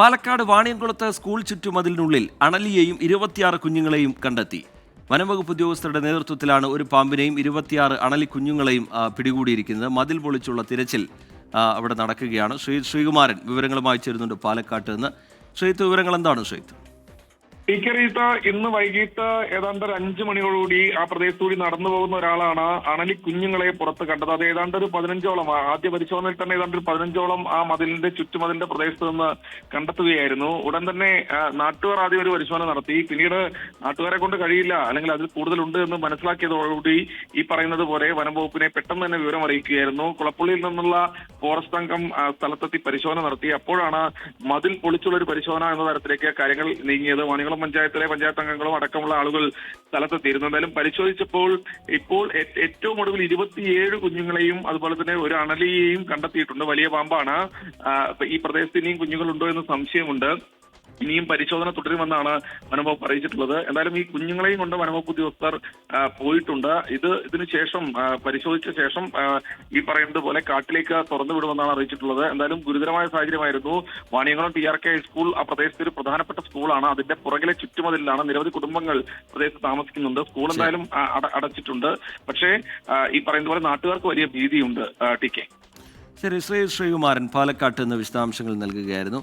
Palakkad വാണിയംകുളത്ത് school ചുറ്റുമതിലിനുള്ളിൽ അണലിയെയും ഇരുപത്തിയാറ് കുഞ്ഞുങ്ങളെയും കണ്ടെത്തി. വനംവകുപ്പ് ഉദ്യോഗസ്ഥരുടെ നേതൃത്വത്തിലാണ് ഒരു പാമ്പിനെയും ഇരുപത്തിയാറ് അണലി കുഞ്ഞുങ്ങളെയും പിടികൂടിയിരിക്കുന്നത്. മതിൽ പൊളിച്ചുള്ള തിരച്ചിൽ അവിടെ നടക്കുകയാണ്. ശ്രീ ശ്രീകുമാരൻ വിവരങ്ങളുമായി ചേരുന്നുണ്ട് പാലക്കാട്ട് നിന്ന്. ശ്രീത്ത് വിവരങ്ങൾ എന്താണ് ശ്രീത്ത് ടി കെ റീത്ത ഇന്ന് വൈകിട്ട് ഏതാണ്ട് ഒരു അഞ്ചു മണിയോടുകൂടി ആ പ്രദേശത്തുകൂടി നടന്നു പോകുന്ന ഒരാളാണ് അണലി കുഞ്ഞുങ്ങളെ പുറത്ത് കണ്ടത്. അത് ഏതാണ്ട് ഒരു പതിനഞ്ചോളം ആദ്യ പരിശോധനയിൽ തന്നെ ഏതാണ്ട് ഒരു പതിനഞ്ചോളം ആ മതിലിന്റെ ചുറ്റുമതിലിന്റെ പ്രദേശത്ത് നിന്ന് കണ്ടെത്തുകയായിരുന്നു. ഉടൻ തന്നെ നാട്ടുകാർ ആദ്യം ഒരു പരിശോധന നടത്തി. പിന്നീട് നാട്ടുകാരെ കൊണ്ട് കഴിയില്ല അല്ലെങ്കിൽ അതിൽ കൂടുതലുണ്ട് എന്ന് മനസ്സിലാക്കിയതോടുകൂടി ഈ പറയുന്നത് പോലെ വനം വകുപ്പിനെ പെട്ടെന്ന് തന്നെ വിവരം അറിയിക്കുകയായിരുന്നു. കുളപ്പുള്ളിയിൽ നിന്നുള്ള ഫോറസ്റ്റ് അംഗം സ്ഥലത്തെത്തി പരിശോധന നടത്തി. അപ്പോഴാണ് മതിൽ പൊളിച്ചുള്ള ഒരു പരിശോധന എന്ന തരത്തിലേക്ക് കാര്യങ്ങൾ നീങ്ങിയത്. വാണികുളം പഞ്ചായത്തിലെ പഞ്ചായത്ത് അംഗങ്ങളും അടക്കമുള്ള ആളുകൾ സ്ഥലത്തെത്തിയിരുന്നു. എന്തായാലും പരിശോധിച്ചപ്പോൾ ഇപ്പോൾ ഏറ്റവും ഒടുവിൽ ഇരുപത്തിയേഴ് കുഞ്ഞുങ്ങളെയും അതുപോലെ തന്നെ ഒരു അണലിയെയും കണ്ടെത്തിയിട്ടുണ്ട്. വലിയ പാമ്പാണ്. ഈ പ്രദേശത്ത് ഇനിയും കുഞ്ഞുങ്ങളുണ്ടോ എന്ന് സംശയമുണ്ട്. ഇനിയും പരിശോധന തുടരുമെന്നാണ് വനംവകുപ്പ് അറിയിച്ചിട്ടുള്ളത്. എന്തായാലും ഈ കുഞ്ഞുങ്ങളെയും കൊണ്ട് വനംവകുപ്പ് ഉദ്യോഗസ്ഥർ പോയിട്ടുണ്ട്. ഇത് ഇതിനു ശേഷം പരിശോധിച്ച ശേഷം ഈ പറയുന്നത് പോലെ കാട്ടിലേക്ക് തുറന്നു വിടുമെന്നാണ് അറിയിച്ചിട്ടുള്ളത്. എന്തായാലും ഗുരുതരമായ സാഹചര്യമായിരുന്നു. Vaniyamkulam T R K high school ആ പ്രദേശത്ത് ഒരു പ്രധാനപ്പെട്ട സ്കൂളാണ്. അതിന്റെ പുറകിലെ ചുറ്റുമതിലാണ് നിരവധി കുടുംബങ്ങൾ പ്രദേശത്ത് താമസിക്കുന്നുണ്ട്. സ്കൂൾ എന്തായാലും അടച്ചിട്ടുണ്ട്. പക്ഷേ ഈ പറയുന്ന പോലെ നാട്ടുകാർക്ക് വലിയ ഭീതിയുണ്ട് ടി കെ. ശരി ശ്രീ ശ്രീകുമാരൻ പാലക്കാട്ട് നിന്ന് വിശദാംശങ്ങൾ നൽകുകയായിരുന്നു.